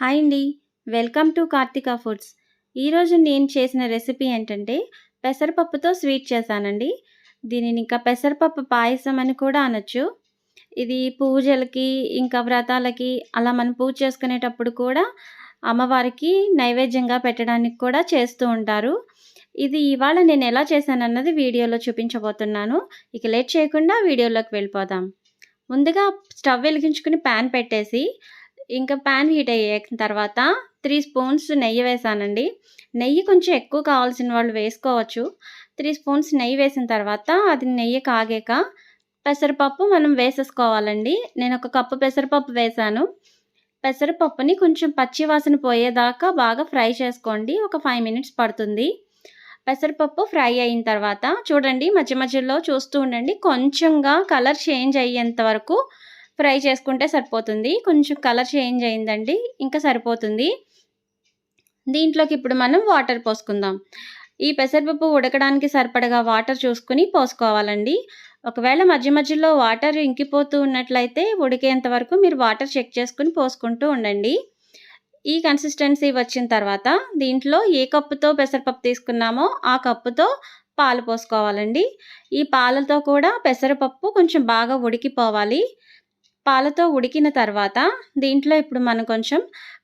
Hi అండి. Welcome to Karthika foods. ఈరోజు నేను చేసిన రెసిపీ ఏంటంటే పెసరపప్పుతో స్వీట్ చేశానండి. దీనిని ఇంకా పెసరపప్పు పాయసం అని కూడా అనొచ్చు. ఇది పూజలకి ఇంకా వ్రతాలకి అలా మనం పూజ చేసుకునేటప్పుడు కూడా అమ్మవారికి నైవేద్యంగా పెట్టడానికి కూడా చేస్తూ ఉంటారు. ఇది ఇవాళ నేను ఎలా చేశాను అన్నది వీడియోలో చూపించబోతున్నాను. ఇక లేట్ చేయకుండా వీడియోలోకి వెళ్ళిపోదాం. ముందుగా స్టవ్ వెలిగించుకుని ప్యాన్ పెట్టేసి ఇంకా ప్యాన్ హీట్ అయ్యాక తర్వాత త్రీ స్పూన్స్ నెయ్యి వేసానండి. నెయ్యి కొంచెం ఎక్కువ కావాల్సిన వాళ్ళు వేసుకోవచ్చు. త్రీ స్పూన్స్ నెయ్యి వేసిన తర్వాత అది నెయ్యి కాగాక పెసరపప్పు మనం వేసేసుకోవాలండి. నేను ఒక కప్పు పెసరపప్పు వేసాను. పెసరపప్పుని కొంచెం పచ్చి వాసన పోయేదాకా బాగా ఫ్రై చేసుకోండి. ఒక ఫైవ్ మినిట్స్ పడుతుంది. పెసరపప్పు ఫ్రై అయిన తర్వాత చూడండి మధ్య మధ్యలో చూస్తూ ఉండండి. కొంచెంగా కలర్ చేంజ్ అయ్యేంత వరకు ఫ్రై చేసుకుంటే సరిపోతుంది. కొంచెం కలర్ చేంజ్ అయిందండి ఇంకా సరిపోతుంది. దీంట్లోకి ఇప్పుడు మనం వాటర్ పోసుకుందాం. ఈ పెసరపప్పు ఉడకడానికి సరిపడగా వాటర్ చూసుకుని పోసుకోవాలండి. ఒకవేళ మధ్య మధ్యలో వాటర్ ఇంకిపోతూ ఉన్నట్లయితే ఉడికేంత వరకు మీరు వాటర్ చెక్ చేసుకుని పోసుకుంటూ ఉండండి. ఈ కన్సిస్టెన్సీ వచ్చిన తర్వాత దీంట్లో ఏ కప్పుతో పెసరపప్పు తీసుకున్నామో ఆ కప్పుతో పాలు పోసుకోవాలండి. ఈ పాలతో కూడా పెసరపప్పు కొంచెం బాగా ఉడికిపోవాలి. పాలతో ఉడికిన తర్వాత దీంట్లో ఇప్పుడు మనం కొంచెం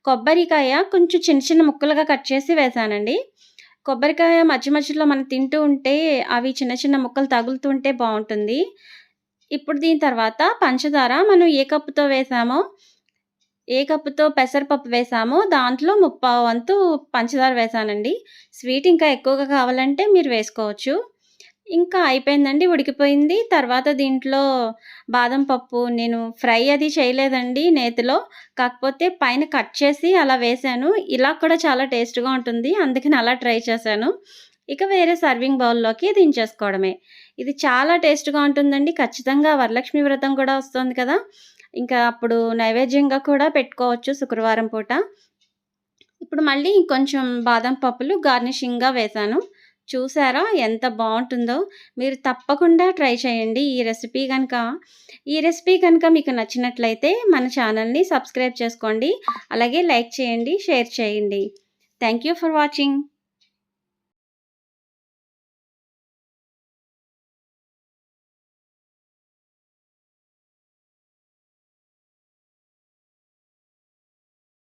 కొబ్బరికాయ కొంచెం చిన్న చిన్న ముక్కలుగా కట్ చేసి వేసానండి. కొబ్బరికాయ మధ్య మధ్యలో మనం తింటూ ఉంటే అవి చిన్న చిన్న ముక్కలు తగులుతుంటే బాగుంటుంది. ఇప్పుడు దీని తర్వాత పంచదార మనం ఏ కప్పుతో వేసామో ఏ కప్పుతో పెసరపప్పు వేసామో దాంట్లో ముప్పావు వంతు పంచదార వేసానండి. స్వీట్ ఇంకా ఎక్కువగా కావాలంటే మీరు వేసుకోవచ్చు. ఇంకా అయిపోయిందండి ఉడికిపోయింది. తర్వాత దీంట్లో బాదం పప్పు నేను ఫ్రై అది చేయలేదండి నేతిలో. కాకపోతే పైన కట్ చేసి అలా వేశాను. ఇలా కూడా చాలా టేస్ట్గా ఉంటుంది. అందుకని అలా ట్రై చేశాను. ఇక వేరే సర్వింగ్ బౌల్లోకి దించేసుకోవడమే. ఇది చాలా టేస్ట్గా ఉంటుందండి. ఖచ్చితంగా వరలక్ష్మి వ్రతం కూడా వస్తుంది కదా. ఇంకా అప్పుడు నైవేద్యంగా కూడా పెట్టుకోవచ్చు శుక్రవారం పూట. ఇప్పుడు మళ్ళీ కొంచెం బాదం పప్పులు గార్నిషింగ్గా వేశాను. చూసారా? ఎంత బాగుంటుందో. మీరు తప్పకుండా ట్రై చేయండి ఈ రెసిపీ కనుక ఈ రెసిపీ కనుక మీకు నచ్చినట్లయితే మన ఛానల్ని సబ్స్క్రైబ్ చేసుకోండి. అలాగే లైక్ చేయండి షేర్ చేయండి. Thank you for watching.